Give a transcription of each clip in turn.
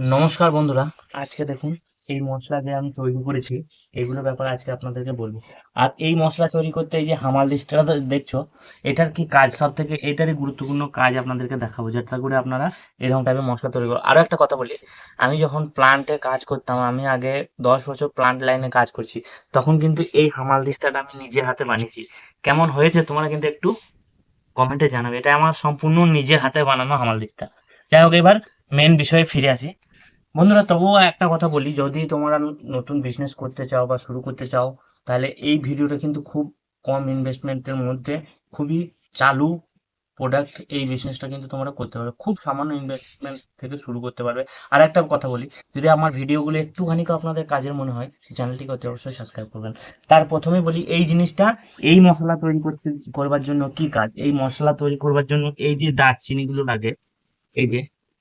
নমস্কার বন্ধুরা। আজকে দেখুন, এই মশলা যে আমি তৈরি করেছি, এগুলো ব্যাপারে আজকে আপনাদেরকে বলব। আর এই মশলা তৈরি করতে এই যে হামাল তো দেখছ, এটার কি কাজ? সব থেকে এটারই গুরুত্বপূর্ণ কাজ আপনাদেরকে দেখাবো যেটা করে আপনারা এরকম টাইপের মশলা তৈরি করো আরও একটা কথা বলি, আমি যখন প্লান্টে কাজ করতাম, আমি আগে দশ বছর প্লান্ট লাইনে কাজ করছি, তখন কিন্তু এই হামাল দিস্তাটা আমি নিজের হাতে বানিয়েছি। কেমন হয়েছে তোমরা কিন্তু একটু কমেন্টে জানাবে, এটা আমার সম্পূর্ণ নিজের হাতে বানানো হামাল দিস্তা যাই হোক, এবার মেন বিষয়ে ফিরে আসি। বন্ধুরা, তবুও একটা কথা বলি, যদি তোমরা নতুন বিজনেস করতে চাও বা শুরু করতে চাও, তাহলে এই ভিডিওটা কিন্তু খুব কম ইনভেস্টমেন্টের মধ্যে, খুবই চালু প্রোডাক্ট এই বিজনেসটা কিন্তু তোমরা করতে পারবে। খুব সামান্য ইনভেস্টমেন্ট থেকে শুরু করতে পারবে। আর একটা কথা বলি, যদি আমার ভিডিওগুলো একটুখানি আপনাদের কাজের মনে হয় চ্যানেলটিকে অতি অবশ্যই সাবস্ক্রাইব করবেন। তার প্রথমে বলি, এই জিনিসটা, এই মশলা তৈরি করতে, করবার জন্য কি কাজ? এই মশলা তৈরি করবার জন্য এই যে দারচিনিগুলো লাগে, এই যে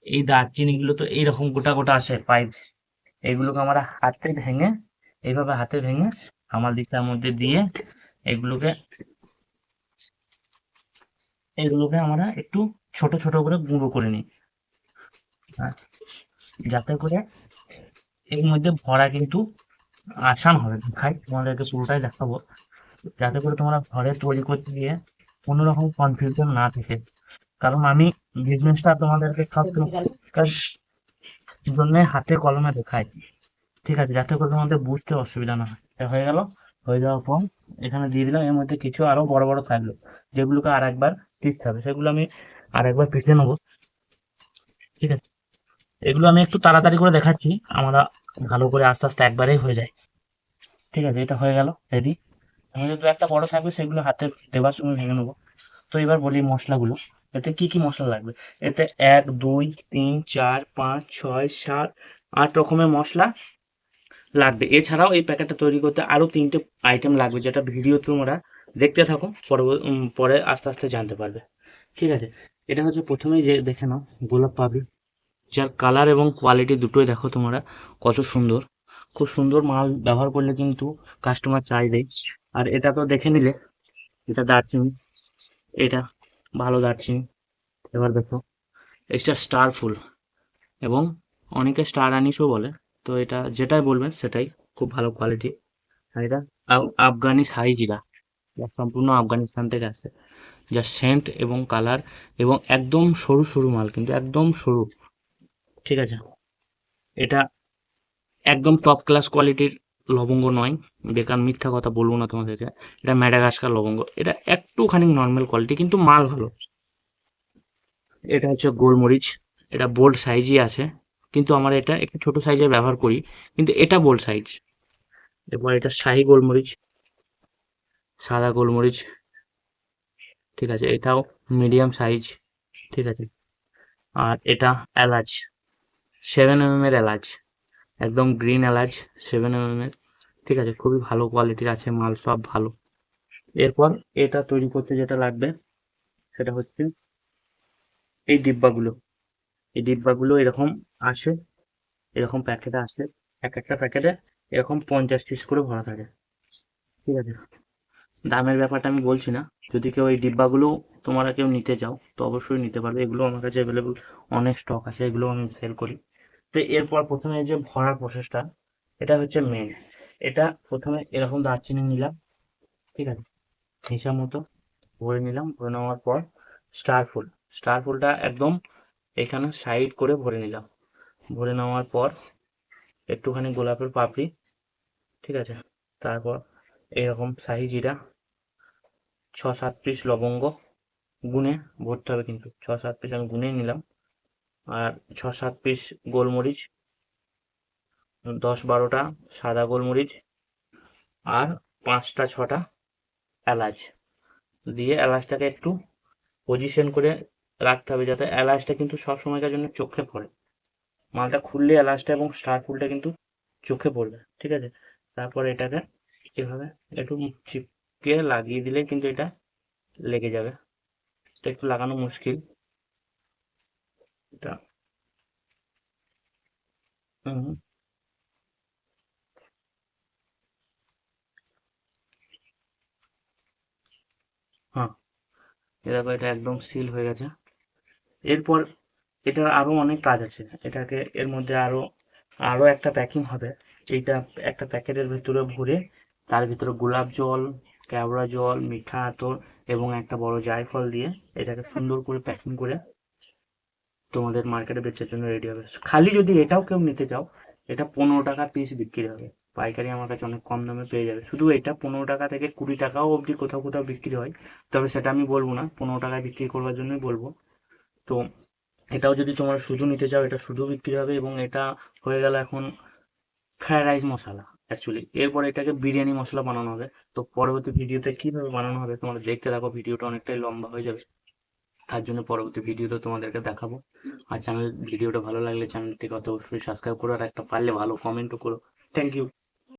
এই দারচিনিগুলো তো এইরকম গোটা গোটা আসে, পাইপ। এগুলোকে আমরা হাতে ভেঙে, এইভাবে হাতে ভেঙে আমার দিকটার মধ্যে দিয়ে এগুলোকে এগুলোকে আমরা একটু ছোট ছোট করে গুঁড়ো করে নিই। যাতে করে এর মধ্যে ভরা কিন্তু আসান হবে ভাই, তোমাদেরকে পুরোটাই দেখাবো। যাতে করে তোমরা ঘরে তৈরি করতে গিয়ে কোনো রকম কনফিউশন না থাকে। কারণ আমি বিজনেসটা তোমাদেরকে সব জন্য হাতে কলমে দেখাই। ঠিক আছে যাতে করে তোমাদের বুঝতে অসুবিধা না হয়। এটা হয়ে গেল হয়ে যাওয়ার পর এখানে দিয়ে দিলাম। এর মধ্যে কিছু আরও বড় বড় থাকল যেগুলোকে আর একবার পিসতে হবে। সেগুলো আমি আর একবার পিষে নেব। ঠিক আছে এগুলো আমি একটু তাড়াতাড়ি করে দেখাচ্ছি। আমরা ভালো করে আস্তে আস্তে একবারেই হয়ে যায়। ঠিক আছে এটা হয়ে গেল রেডি আমাদের দু একটা বড় থাকবে সেগুলো হাতে দেওয়ার সময় ভেঙে নেব। তো এবার বলি মশলাগুলো। এতে কি কি মশলা লাগবে? এতে এক, দুই, তিন, চার, পাঁচ, ছয়, সাত, আট রকমের মশলা লাগবে। এছাড়াও এই প্যাকেটটা তৈরি করতে আরও তিনটে আইটেম লাগবে যেটা ভিডিও তোমরা দেখতে থাকো, পরে পরে আস্তে আস্তে জানতে পারবে। ঠিক আছে? এটা হচ্ছে প্রথমেই যে, দেখে নাও, গোলাপ পাবি যার কালার এবং কোয়ালিটি দুটোই দেখো তোমরা, কত সুন্দর। খুব সুন্দর মাল ব্যবহার করলে কিন্তু কাস্টমার চাই দেয় আর এটা তো দেখে নিলে, এটা দারচিনি, এটা ভালো দারচিনি এবার দেখো এটা স্টার ফুল এবং অনেকে স্টার আনিসও বলে, তো এটা যেটাই বলবেন সেটাই খুব ভালো কোয়ালিটি আর এটা আফগানি শাহি জিরা, যা সম্পূর্ণ আফগানিস্তান থেকে আসে। যা সেন্ট এবং কালার এবং একদম সরু সরু মাল, কিন্তু একদম সরু। ঠিক আছে? এটা একদম টপ ক্লাস কোয়ালিটির লবঙ্গ নয়, বেকার মিথ্যা কথা বলব না তোমাদেরকে। এটা ম্যাডাগাস্কার লবঙ্গ। এটা একটুখানি নর্মাল কোয়ালিটি কিন্তু মাল ভালো। এটা হচ্ছে গোলমরিচ। এটা বোল্ড সাইজই আছে, কিন্তু আমার এটা একটু ছোট সাইজের ব্যবহার করি, কিন্তু এটা বোল্ড সাইজ এরপর এটা শাহি গোলমরিচ, সাদা গোলমরিচ, ঠিক আছে, এটাও মিডিয়াম সাইজ ঠিক আছে। আর এটা এলাচ সেভেন এম এর এলাচ। একদম গ্রিন এলাচ সেভেন এম এর। ঠিক আছে, খুবই ভালো কোয়ালিটির আছে, মাল সব ভালো। এরপর এটা তৈরি করতে যেটা লাগবে, সেটা হচ্ছে এই ডিব্বাগুলো। এই ডিব্বাগুলো এরকম আসে, এরকম প্যাকেটে আসে, এক একটা প্যাকেটে এরকম পঞ্চাশ পিস করে ভরা থাকে। ঠিক আছে। দামের ব্যাপারটা আমি বলছি না। যদি কেউ এই ডিব্বাগুলো তোমরা কেউ নিতে চাও, তো অবশ্যই নিতে পারবে। এগুলো আমার কাছে অ্যাভেলেবল অনেক স্টক আছে, এগুলো আমি সেল করি। তো এরপর প্রথমে যে ভরার প্রসেসটা এটা হচ্ছে মেন এটা প্রথমে এরকম দারচিনি নিলাম, ঠিক আছে? হিসাব মতো ভরে নিলাম, ভরে নেওয়ার পর স্টার ফুল। স্টার ফুলটা একদম এখানে সাইড করে ভরে নিলাম। ভরে নেওয়ার পর একটুখানি গোলাপের পাপড়ি, ঠিক আছে? তারপর এরকম শাহি জিরা ছ সাত পিস লবঙ্গ গুনে ভরতে হবে কিন্তু। ছ সাত পিস আমি গুনে নিলাম। আর ছ সাত পিস গোলমরিচ দশ বারোটা সাদা গোলমরিচ আর পাঁচটা, ছটা এলাচ। দিয়ে এলাচটাকে একটু পজিশন করে রাখতে হবে যাতে এলাচটা কিন্তু সব সময়কার জন্য চোখে পড়ে। মালটা খুললে এলাচটা এবং স্টার ফুলটা কিন্তু চোখে পড়বে, ঠিক আছে? তারপর এটাকে এভাবে একটু চিপকে লাগিয়ে দিলে কিন্তু এটা লেগে যাবে। এটা একটু লাগানো মুশকিল। এটা। হ্যাঁ। এটা একদম সিল হয়ে গেছে। এরপর এটার আরও অনেক কাজ আছে। এটাকে এর মধ্যে আরও আরও একটা প্যাকিং হবে। এইটা একটা প্যাকেটের ভিতরে ভরে তার ভিতরে গোলাপ জল, কেওড়া জল, মিঠা আতর এবং একটা বড় জায়ফল দিয়ে এটাকে সুন্দর করে প্যাকিং করে তোমাদের মার্কেটে বেচার জন্য রেডি হবে। খালি যদি এটাও কেউ নিতে চাও, এটা পনেরো টাকা পিস বিক্রি হবে। পাইকারি আমার কাছে অনেক কম দামে পেয়ে যাবে। শুধু এটা পনেরো টাকা থেকে কুড়ি টাকাও অবধি কোথাও কোথাও বিক্রি হয়। তবে সেটা আমি বলব না, পনেরো টাকায় বিক্রি করবার জন্যই বলব। তো এটাও যদি তোমরা শুধু নিতে চাও, এটা শুধু বিক্রি হবে এবং এটা হয়ে গেল এখন ফ্রাইড রাইস মশলা অ্যাকচুয়ালি এরপর এটাকে বিরিয়ানি মশলা বানানো হবে। তো পরবর্তী ভিডিওতে কীভাবে বানানো হবে, তোমরা দেখতে থাকো ভিডিওটা অনেকটাই লম্বা হয়ে যাবে। তার জন্য পরবর্তী ভিডিওতে তোমাদেরকে দেখাবো। আর চ্যানেল ভিডিওটা ভালো লাগলে চ্যানেলটিকে অত অবশ্যই সাবস্ক্রাইব করো আর একটা পারলে ভালো কমেন্টও করো। Thank you